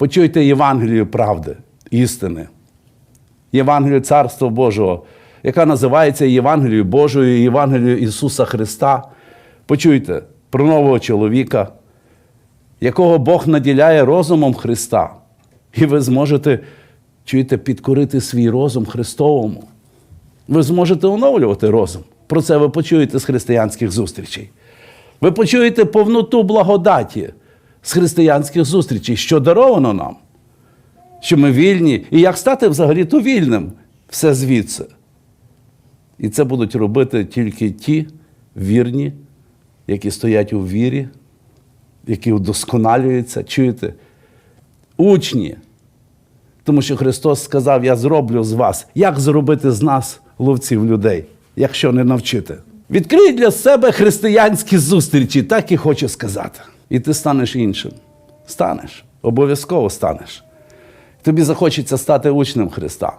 Почуйте Євангелію правди, істини. Євангелію Царства Божого, яка називається Євангелією Божою, Євангелією Ісуса Христа. Почуйте про нового чоловіка, якого Бог наділяє розумом Христа. І ви зможете, чуєте, підкорити свій розум Христовому. Ви зможете оновлювати розум. Про це ви почуєте з християнських зустрічей. Ви почуєте повноту благодаті з християнських зустрічей, що даровано нам, що ми вільні, і як стати взагалі-то вільним все звідси. І це будуть робити тільки ті вірні, які стоять у вірі, які удосконалюються, чуєте? Учні. Тому що Христос сказав: Я зроблю з вас. Як зробити з нас ловців людей, якщо не навчити? Відкрий для себе християнські зустрічі, так і хочу сказати. І ти станеш іншим. Станеш, обов'язково станеш. Тобі захочеться стати учнем Христа.